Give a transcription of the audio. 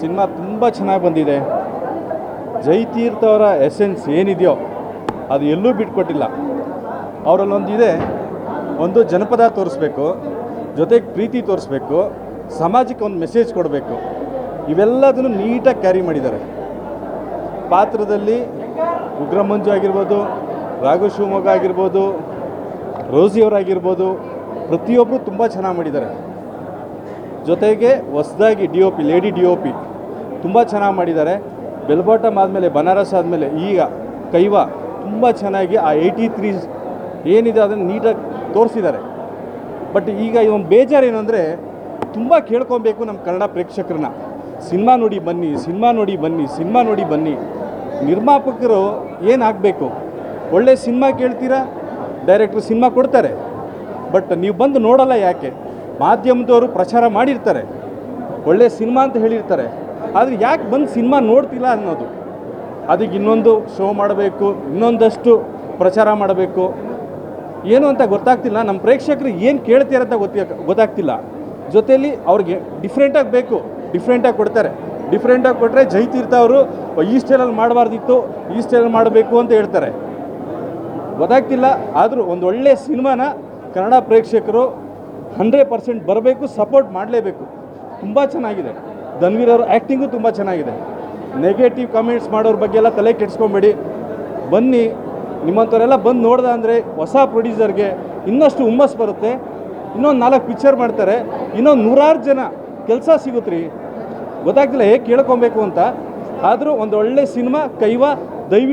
Cinema ತುಂಬ ಚೆನ್ನಾಗಿ ಬಂದಿದೆ. ಜೈತೀರ್ಥ ಅವರ ಎಸೆನ್ಸ್ ಏನಿದೆಯೋ ಅದು ಎಲ್ಲೂ ಬಿಟ್ಕೊಟ್ಟಿಲ್ಲ. ಅವರಲ್ಲೊಂದಿದೆ ಒಂದು ಜನಪದ ತೋರಿಸ್ಬೇಕು, ಜೊತೆಗೆ ಪ್ರೀತಿ ತೋರಿಸ್ಬೇಕು, ಸಮಾಜಕ್ಕೆ ಒಂದು ಮೆಸೇಜ್ ಕೊಡಬೇಕು. ಇವೆಲ್ಲದನ್ನು ನೀಟಾಗಿ ಕ್ಯಾರಿ ಮಾಡಿದ್ದಾರೆ. ಪಾತ್ರದಲ್ಲಿ ಉಗ್ರ ಮಂಜು ಆಗಿರ್ಬೋದು, ರಾಘು ಶಿವಮೊಗ್ಗ ಆಗಿರ್ಬೋದು ರೋಸಿಯವರಾಗಿರ್ಬೋದು ಪ್ರತಿಯೊಬ್ಬರು ತುಂಬ ಚೆನ್ನಾಗಿ ಮಾಡಿದ್ದಾರೆ. ಜೊತೆಗೆ ಹೊಸದಾಗಿ D O P, lady D O P ತುಂಬ ಚೆನ್ನಾಗಿ ಮಾಡಿದ್ದಾರೆ. ಬೆಲ್ಬಾಟಮ್ ಆದಮೇಲೆ ಬನಾರಸ್ ಆದಮೇಲೆ, ಈಗ ಕೈವ ತುಂಬ ಚೆನ್ನಾಗಿ ಆ ಏಯ್ಟಿ ತ್ರೀ ಏನಿದೆ ಅದನ್ನು ನೀಟಾಗಿ ತೋರಿಸಿದ್ದಾರೆ. ಬಟ್ ಈಗ ಇದೊಂದು ಬೇಜಾರು ಏನಂದರೆ ತುಂಬ ಕೇಳ್ಕೊಬೇಕು ನಮ್ಮ ಕನ್ನಡ ಪ್ರೇಕ್ಷಕರನ್ನ. ಸಿನಿಮಾ ನೋಡಿ ಬನ್ನಿ, ಸಿನಿಮಾ ನೋಡಿ ಬನ್ನಿ, ಸಿನಿಮಾ ನೋಡಿ ಬನ್ನಿ. ನಿರ್ಮಾಪಕರು ಏನಾಗಬೇಕು? ಒಳ್ಳೆ ಸಿನಿಮಾ ಕೇಳ್ತೀರಾ? ಡೈರೆಕ್ಟ್ರು ಸಿನಿಮಾ ಕೊಡ್ತಾರೆ. ಬಟ್ ನೀವು ಬಂದು ನೋಡಲ್ಲ ಯಾಕೆ? ಮಾಧ್ಯಮದವರು ಪ್ರಚಾರ ಮಾಡಿರ್ತಾರೆ. ಒಳ್ಳೆಯ ಸಿನಿಮಾ ಅಂತ ಹೇಳಿರ್ತಾರೆ. ಆದರೆ ಯಾಕೆ ಬಂದು ಸಿನಿಮಾ ನೋಡ್ತಿಲ್ಲ ಅನ್ನೋದು? ಅದಕ್ಕೆ ಇನ್ನೊಂದು ಶೋ ಮಾಡಬೇಕು, ಇನ್ನೊಂದಷ್ಟು ಪ್ರಚಾರ ಮಾಡಬೇಕು. ಏನು ಅಂತ ಗೊತ್ತಾಗ್ತಿಲ್ಲ. ನಮ್ಮ ಪ್ರೇಕ್ಷಕರು ಏನು ಕೇಳ್ತೀರ ಅಂತ ಗೊತ್ತಿ, ಗೊತ್ತಾಗ್ತಿಲ್ಲ. ಜೊತೆಯಲ್ಲಿ ಅವ್ರಿಗೆ ಡಿಫ್ರೆಂಟಾಗಿ ಬೇಕು. ಡಿಫ್ರೆಂಟಾಗಿ ಕೊಡ್ತಾರೆ. ಡಿಫ್ರೆಂಟಾಗಿ ಕೊಟ್ಟರೆ ಜೈತೀರ್ಥ ಅವರು, ಈ ಸ್ಟೈಲಲ್ಲಿ ಮಾಡಬಾರ್ದಿತ್ತು, ಈ ಸ್ಟೈಲಲ್ಲಿ ಮಾಡಬೇಕು ಅಂತ ಹೇಳ್ತಾರೆ. ಗೊತ್ತಾಗ್ತಿಲ್ಲ. ಆದರೂ ಒಂದು ಒಳ್ಳೆಯ ಸಿನಿಮಾನ ಕನ್ನಡ ಪ್ರೇಕ್ಷಕರು ಹಂಡ್ರೆಡ್ ಪರ್ಸೆಂಟ್ ಬರಬೇಕು, ಸಪೋರ್ಟ್ ಮಾಡಲೇಬೇಕು. ತುಂಬ ಚೆನ್ನಾಗಿದೆ. ಧನ್ವೀರ್ ಅವ್ರ ಆ್ಯಕ್ಟಿಂಗು ತುಂಬ ಚೆನ್ನಾಗಿದೆ. ನೆಗೆಟಿವ್ ಕಮೆಂಟ್ಸ್ ಮಾಡೋರ ಬಗ್ಗೆ ಎಲ್ಲ ತಲೆ ಕೆಡಿಸ್ಕೊಂಬೇಡಿ. ಬನ್ನಿ, ನಿಮ್ಮಂಥವರೆಲ್ಲ ಬಂದು ನೋಡ್ದೆ ಅಂದರೆ ಹೊಸ ಪ್ರೊಡ್ಯೂಸರ್ಗೆ ಇನ್ನಷ್ಟು ಹುಮ್ಮಸ್ ಬರುತ್ತೆ. ಇನ್ನೊಂದು ನಾಲ್ಕು ಪಿಕ್ಚರ್ ಮಾಡ್ತಾರೆ. ಇನ್ನೊಂದು ನೂರಾರು ಜನ ಕೆಲಸ ಸಿಗುತ್ತೆ ರೀ ಗೊತ್ತಾಗ್ತಿಲ್ಲ ಹೇಗೆ ಕೇಳ್ಕೊಬೇಕು ಅಂತ. ಆದರೂ ಒಂದು ಒಳ್ಳೆ ಸಿನಿಮಾ, ಕೈವ